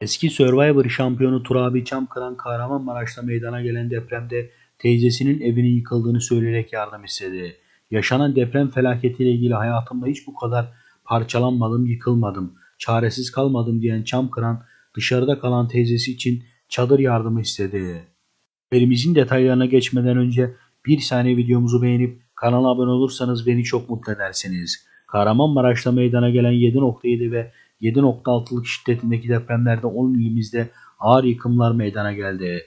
Eski Survivor şampiyonu Turabi Çamkıran Kahramanmaraş'ta meydana gelen depremde teyzesinin evinin yıkıldığını söyleyerek yardım istedi. Yaşanan deprem felaketiyle ilgili hayatımda hiç bu kadar parçalanmadım, yıkılmadım, çaresiz kalmadım diyen Çamkıran dışarıda kalan teyzesi için çadır yardımı istedi. Haberimizin detaylarına geçmeden önce bir saniye videomuzu beğenip kanala abone olursanız beni çok mutlu edersiniz. Kahramanmaraş'ta meydana gelen 7.7 ve 7.6'lık şiddetindeki depremlerde 10 ilimizde ağır yıkımlar meydana geldi.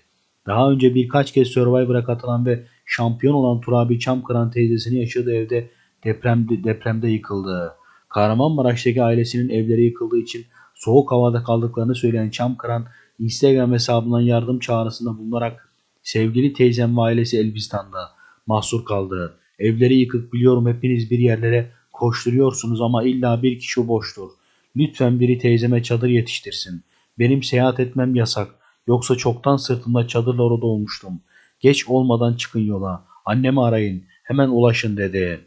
Daha önce birkaç kez Survivor'a katılan ve şampiyon olan Turabi Çamkıran teyzesini yaşadığı evde depremde, depremde yıkıldı. Kahramanmaraş'taki ailesinin evleri yıkıldığı için soğuk havada kaldıklarını söyleyen Çamkıran Instagram hesabından yardım çağrısında bulunarak sevgili teyzem ve ailesi Elbistan'da mahsur kaldı. Evleri yıkık biliyorum hepiniz bir yerlere koşturuyorsunuz ama illa bir kişi boştur. Lütfen biri teyzeme çadır yetiştirsin. Benim seyahat etmem yasak. Yoksa çoktan sırtımda çadırla orada olmuştum. Geç olmadan çıkın yola. Annemi arayın. Hemen ulaşın dedi.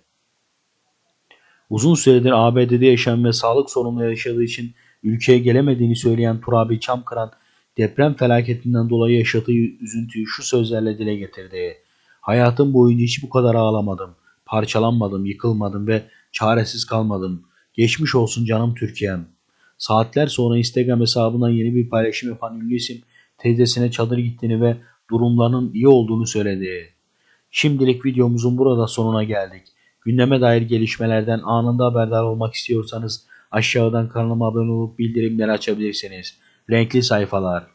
Uzun süredir ABD'de yaşayan ve sağlık sorunları yaşadığı için ülkeye gelemediğini söyleyen Turabi Çamkıran deprem felaketinden dolayı yaşadığı üzüntüyü şu sözlerle dile getirdi. Hayatım boyunca hiç bu kadar ağlamadım. Parçalanmadım, yıkılmadım ve çaresiz kalmadım. Geçmiş olsun canım Türkiye'm. Saatler sonra Instagram hesabından yeni bir paylaşım yapan ünlü isim teyzesine çadır gittiğini ve durumlarının iyi olduğunu söyledi. Şimdilik videomuzun burada sonuna geldik. Gündeme dair gelişmelerden anında haberdar olmak istiyorsanız aşağıdan kanalıma abone olup bildirimleri açabilirsiniz. Renkli sayfalar.